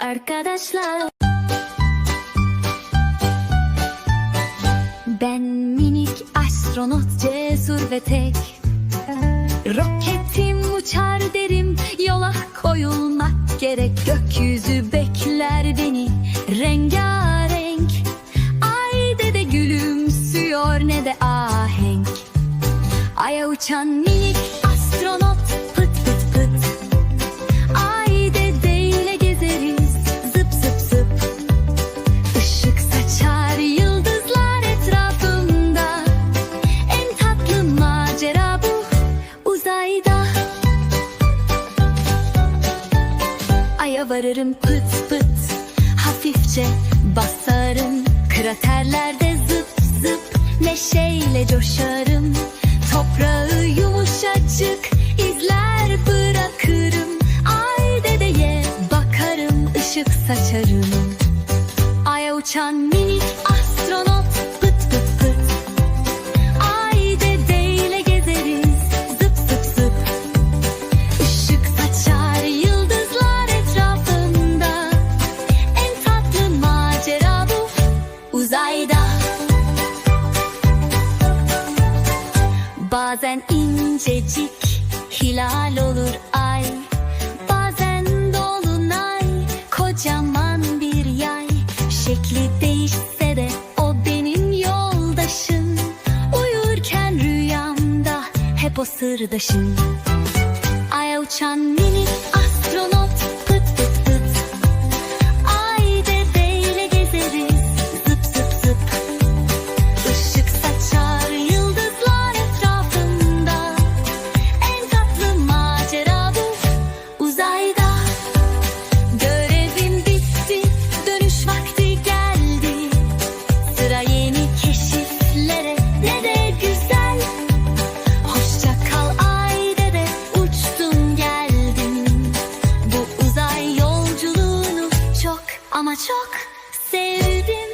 arkadaşlar. Ben minik astronot cesur ve tek. Roketim uçar derim yola koyulmak gerek. Gökyüzü bekler beni rengarenk. Ay dede gülümsüyor ne de ahenk. Aya uçan Işık saçar yıldızlar etrafımda. En tatlı macera bu uzayda. Aya varırım pıt pıt Hafifçe basarım. Kraterlerde zıp zıp Neşeyle coşarım. Toprağı yumuşacık izler bırakırım. Ay dedeye bakarım ışık saçarım uçan minik astronot pıt pıt pıt. Ay dedeyle gezeriz zıp zıp zıp. Işık saçar yıldızlar etrafında. En tatlı macera bu uzayda. Bazen incecik hilal olur ay Şekli değişse de o benim yoldaşım. Uyurken rüyamda hep o sırdaşım. Aya uçan minik ama çok sevdim